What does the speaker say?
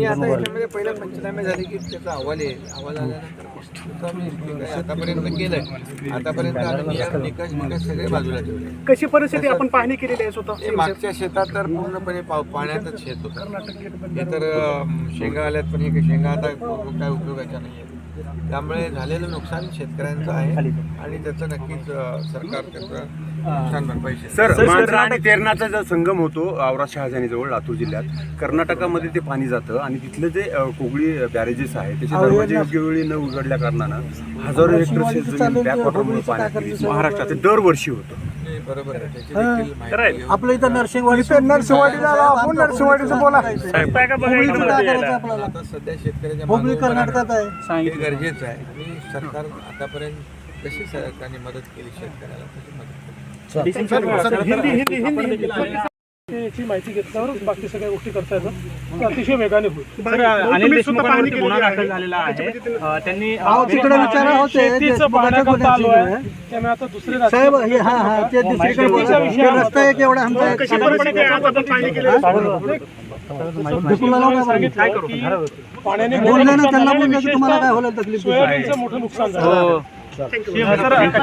याच्यामध्ये पहिला पंचनामे झाले की त्याचा अहवाल येईल अहवाल आल्यानंतर पुस्तकं आम्ही ठीक आहे, आतापर्यंत केलंय आतापर्यंत आम्ही निकाल निकाल निकाल सगळे बाजूला ठेवले कशी परिस्थिती आपण पाहणी केलेली आहे स्वतः हे मागच्या शेतात तर पूर्णपणे पाव पाण्यातच शेत होतं हे तर शेंगा आल्यात पण हे काही शेंगा आता काय उपयोगाच्या नाही आहेत त्यामुळे झालेलं नुकसान शेतकऱ्यांचं आहे आणि त्याचं नक्कीच सरकार त्याचं सर मांजरा आणि तेरणाचा जो संगम होतो आवरा शहाजानीजवळ लातूर जिल्ह्यात कर्नाटकामध्ये ते पाणी जातं आणि तिथले जे कोगळी बॅरेजेस आहे त्याचे दरवाजे योग्य वेळी न उघडल्या कारणानं हजारो हेक्टर शेतजमीन बॅकवॉटरमुळे गेली. महाराष्ट्रात ते दरवर्षी होतं. आपलं इथं नरसिंहवाडी नरसिंहवाडीला आपण नरसिंहवाडीचं बोला. आता सध्या शेतकऱ्याच्या कर्नाटकात आहे. हे गरजेचं आहे. सरकार आतापर्यंत कशी सरकारने मदत केली शेतकऱ्याला? तशी मदत केली? हिंदी हिंदी हिंदी हिंदी याची माहिती घेतल्यावर बाकी सगळ्या गोष्टी करता येतात. अतिशय वेगाने होईल. अनिल देशमुखांवरती गुन्हा दाखल झालेला आहे. त्यांनी अ, अहो, तिकडे विचारा होते. शेतीचं पाहण्याकरता आलो आहे? त्यामुळे आता दुसरे साहेब राजकीय हे हा हा ते दुसरीकडे शेतीच्या बोलतात. ते विषयावर रस्ता एक एवढा आमचा कशी परिस्थिती आहे? आज आपण पाहणी केली आहे. ढुकूला लावा सांगितलं की पाण्याने बोलले ना त्यांना मोठं बोलले की तुम्हाला काय होईल? तकलीफ सोयाबीनचं मोठं नुकसान झालं. हो.